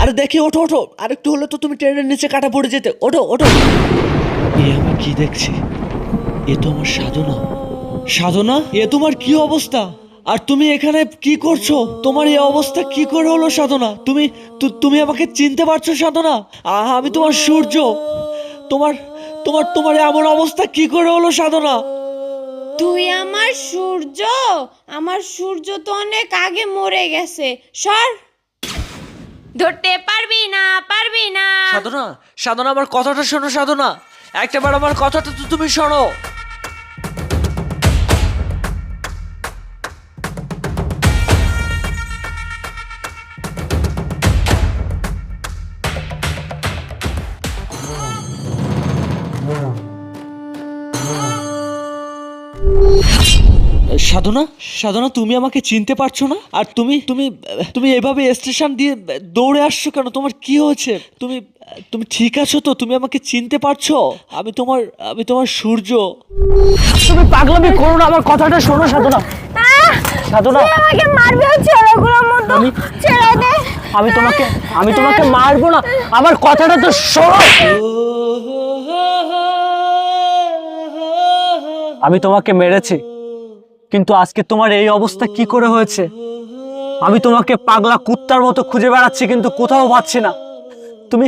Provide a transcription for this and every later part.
আরে দেখি, ওঠো ওঠো। আরেকটু হলে তো তুমি ট্রেনের নিচে কাটা পড়ে যেতে। ওঠো ওঠো। এ আমি কি দেখছি? এ তো আমার সাধনা। সাধনা? এ তোমার কি অবস্থা? আর তুমি এখানে কি করছ? তোমার এই অবস্থা কি করে হলো সাধনা? তুমি তুমি আমাকে চিনতে পারছ সাধনা? আমি তোমার সূর্য। তোমার তোমার তোমার এমন অবস্থা কি করে হলো সাধনা? তুই আমার সূর্য? আমার সূর্য তো অনেক আগে মরে গেছে। সর। ধরতে পারবি না পারবি না। সাধনা সাধনা আমার কথাটা শোনো সাধনা। একটা একটাবার আমার কথাটা তো তুমি শোনো। সাধনা সাধনা তুমি আমাকে চিনতে পারছ না? আর তুমি তুমি তুমি এভাবে স্টেশন দিয়ে দৌড়ে আসছো কেন? তোমার কি হয়েছে? তুমি তুমি ঠিক আছো তো? তুমি আমাকে চিনতে পারছ? আমি তোমার আমি তোমার সূর্য। তুমি পাগলামি করো না আমার কথাটা শোনো সাধনা। সাধনা। আমাকে মারবে ছেলেগুলোর মতো। ছেড়ে দে আমি তোমাকে আমি তোমাকে মারবো না। আমার কথাটা তো শোনো। আমি তোমাকে মেরেছি, কিন্তু আজকে তোমার এই অবস্থা কি করে হয়েছে? আমি তোমাকে পাগলা কুত্তার মতো খুঁজে বেড়াচ্ছি, কিন্তু কোথাও পাচ্ছি না। তুমি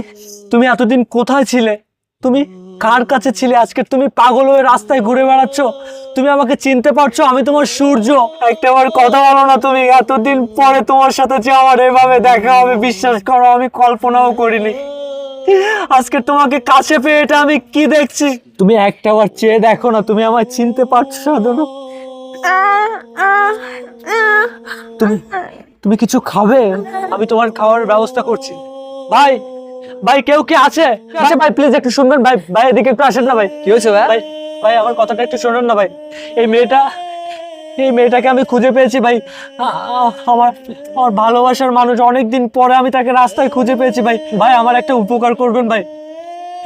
তুমি এতদিন কোথায় ছিলে? তুমি কার কাছে ছিলে? আজকে তুমি পাগল হয়ে রাস্তায় ঘুরে বেড়াচ্ছ। তুমি আমাকে চিনতে পারছ, আমি তোমার সূর্য। একটা বার কথা বলো না তুমি, এতদিন পরে তোমার সাথে যে আমার এভাবে দেখা হবে, বিশ্বাস করো, আমি কল্পনাও করিনি। আজকে তোমাকে কাছে পেয়ে এটা আমি কি দেখছি? তুমি একটা বার চেয়ে দেখো না তুমি আমায় চিনতে পারছ সাধনা। তুমি তুমি কিছু খাবে? আমি তোমার খাওয়ার ব্যবস্থা করছি। ভাই ভাই কেউ কি আছে? আছে? ভাই প্লিজ একটু শুনবেন ভাই ভাই এদিকে একটু আসেন না ভাই। কি হয়েছে ভাই? ভাই ভাই আমার কথাটা একটু শুনুন না ভাই। এই মেয়েটা এই মেয়েটাকে আমি খুঁজে পেয়েছি ভাই। আমার আমার ভালোবাসার মানুষ অনেক দিন পরে আমি তাকে রাস্তায় খুঁজে পেয়েছি ভাই। ভাই আমার একটা উপকার করবেন ভাই।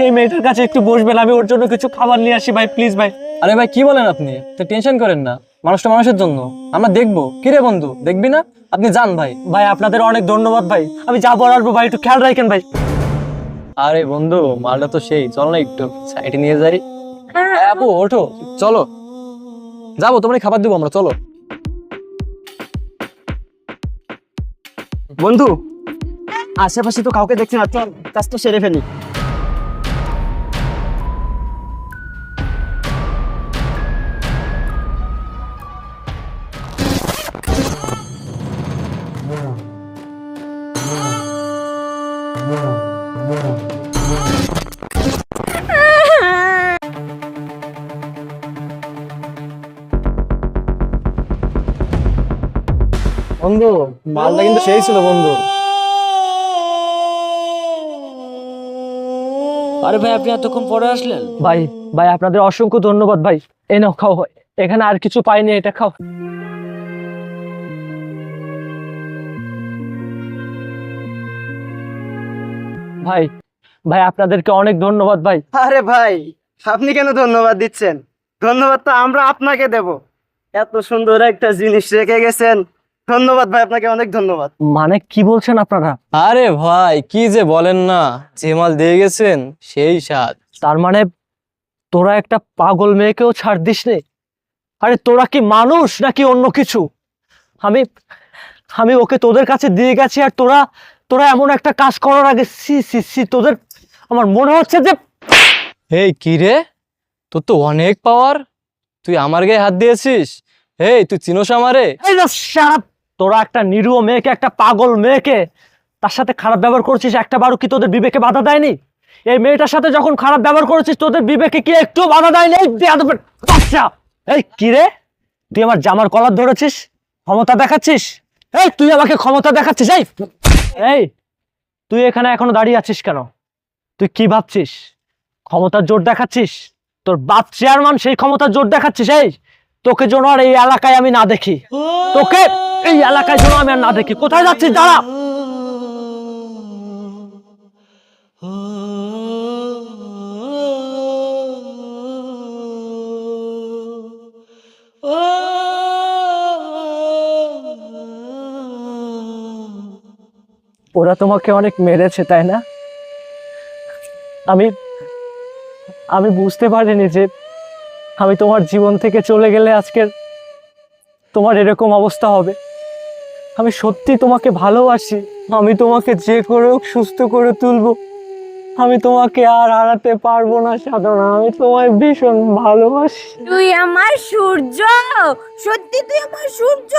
এই মেয়েটার কাছে একটু বসবেন আমি ওর জন্য কিছু খাবার নিয়ে আসি ভাই প্লিজ ভাই। আরে ভাই কি বলেন আপনি? তো টেনশন করেন না। মানুষটা মানুষের জন্য। আমরা দেখব। কিরে বন্ধু দেখবি না? আপনি যান ভাই। ভাই আপনাদের অনেক ধন্যবাদ ভাই। আমি যাব আর আসব ভাই একটু খেয়াল রাখেন ভাই। আরে বন্ধু মালটা তো সেই। চল না একটু সাইডে নিয়ে যাই। হ্যাঁ, আপু ওঠো। চলো। যাব তোমার খাবার দেবো আমরা, চলো। বন্ধু, আশেপাশে তো কাউকে দেখছি না, চল, কাজটা সেরে ফেলি। বন্ধু মালটা কিন্তু সেই ছিল বন্ধু। আরে ভাই আপনি এতক্ষণ পরে আসলেন? ভাই ভাই আপনাদের অসংখ্য ধন্যবাদ ভাই। এই নাও খাও এখানে আর কিছু পাইনি এটা খাও। ভাই ভাই আপনাদেরকে অনেক ধন্যবাদ ভাই। আরে ভাই আপনি কেন ধন্যবাদ দিচ্ছেন? ধন্যবাদ তো আমরা আপনাকে দেব। এত সুন্দর একটা জিনিস রেখে গেছেন। ধন্যবাদ ভাই আপনাকে অনেক ধন্যবাদ। মানে কি বলছেন আপনারা? আরে ভাই কি যে বলেন না যে মাল দিয়ে গেছেন সেই স্বাদ। তার মানে তোরা একটা পাগল মেয়েকেও ছাড় দিস নে। আরে তোরা কি মানুষ নাকি অন্য কিছু? আমি আমি ওকে তোদের কাছে দিয়ে গেছি আর তোরা তোরা এমন একটা কাজ করার আগে সি সি সি তোদের আমার মনে হচ্ছে যে এই কি রে? তোর তো অনেক পাওয়ার তুই আমার গায়ে হাত দিয়েছিস। এই তুই চিনোস আমারে? এই না সারা তোরা একটা নিরীহ মেয়েকে, একটা পাগল মেয়েকে তার সাথে খারাপ ব্যবহার করছিস, একটা বারও কি তোদের বিবেকে বাধা দেয়নি? এই মেয়েটার সাথে যখন খারাপ ব্যবহার করেছিস, তোদের বিবেকে কি একটু বাধা দেয়নি? এই এই কি রে? তুই আমার জামার কলার ধরেছিস? ক্ষমতা দেখাচ্ছিস? এই, তুই আমাকে ক্ষমতা দেখাচ্ছিস? এই! এই, তুই এখানে এখনও দাঁড়িয়ে আছিস কেন? তুই কি ভাবছিস? ক্ষমতার জোর দেখাচ্ছিস? তোর বাপ চেয়ারম্যান সেই ক্ষমতার জোর দেখাচ্ছিস? এই! তোকে যেন আর এই এলাকায় আমি না দেখি। তোকে এই এলাকায় যেন আমি আর না দেখি। কোথায় যাচ্ছিস? দাঁড়া। ওরা তোমাকে অনেক মেরেছে, তাই না? আমি আমি বুঝতে পারিনি যে আমি তোমার জীবন থেকে চলে গেলে আজকের তোমার এরকম অবস্থা হবে। আমি সত্যি তোমাকে ভালোবাসি। আমি তোমাকে যে করে হোক সুস্থ করে তুলবো। আমি তোমাকে আর হারাতে পারব না সাধনা। আমি তোমায় ভীষণ ভালোবাসি। তুই আমার সূর্য! সত্যি তুই আমার সূর্য!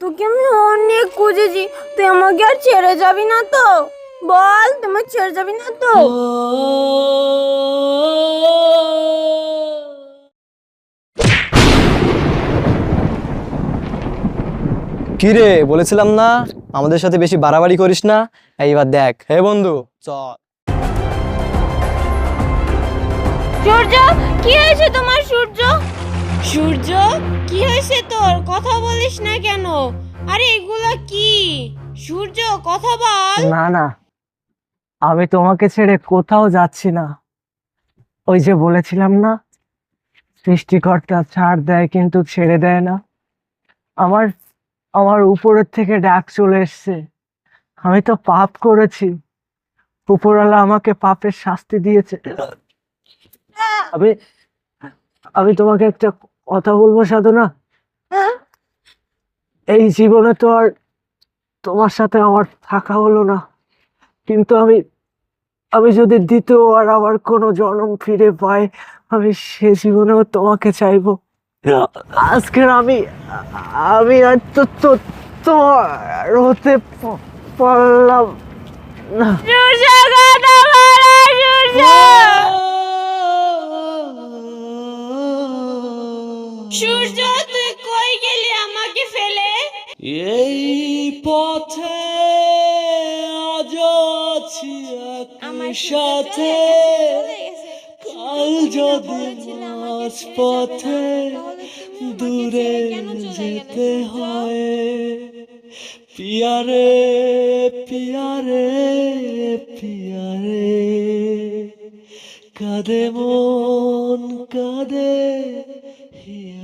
তোকে আমি অনেক খুঁজেছি। তুই আমাকে আর ছেড়ে যাবি না তো? বল তোমার ছেড়ে যাবি না তো? কি রে বলেছিলাম না? আমাদের সাথে বেশি বাড়াবাড়ি করিস না? এইবার দেখ। হে বন্ধু চল। সূর্য কি হয়েছে তোমার সূর্য? সূর্য কি হয়েছে তোর? কথা বলিস না কেন? আরে এগুলো কি? সূর্য কথা বল। না না। আমি তোমাকে ছেড়ে কোথাও যাচ্ছি না। ওই যে বলেছিলাম না সৃষ্টিকর্তা ছাড় দেয় কিন্তু ছেড়ে দেয় না। আমার আমার উপরের থেকে ডাক চলে এসছে। আমি তো পাপ করেছি। উপরওয়ালা আমাকে পাপের শাস্তি দিয়েছে। আমি আমি তোমাকে একটা কথা বলব সাধনা? এই জীবনে তো আর তোমার সাথে আমার থাকা হলো না। কিন্তু আমি আমি যদি দ্বিতীয় আর আবার কোনো জন্ম ফিরে পাই, আমি সে জীবনেও তোমাকে চাইব। আজকের আমি আমি আর তো তো তোমার হতে পারলাম না। সূর্য তুই কই গেলি আমাকে ফেলে? এই পথে আজ আছি সাথে। কাল যদি পথে দূরে যেতে হয়। পিয়ারে পিয়ারে পিয়ারে। কাঁদে মন কাঁদে হিয়ারে।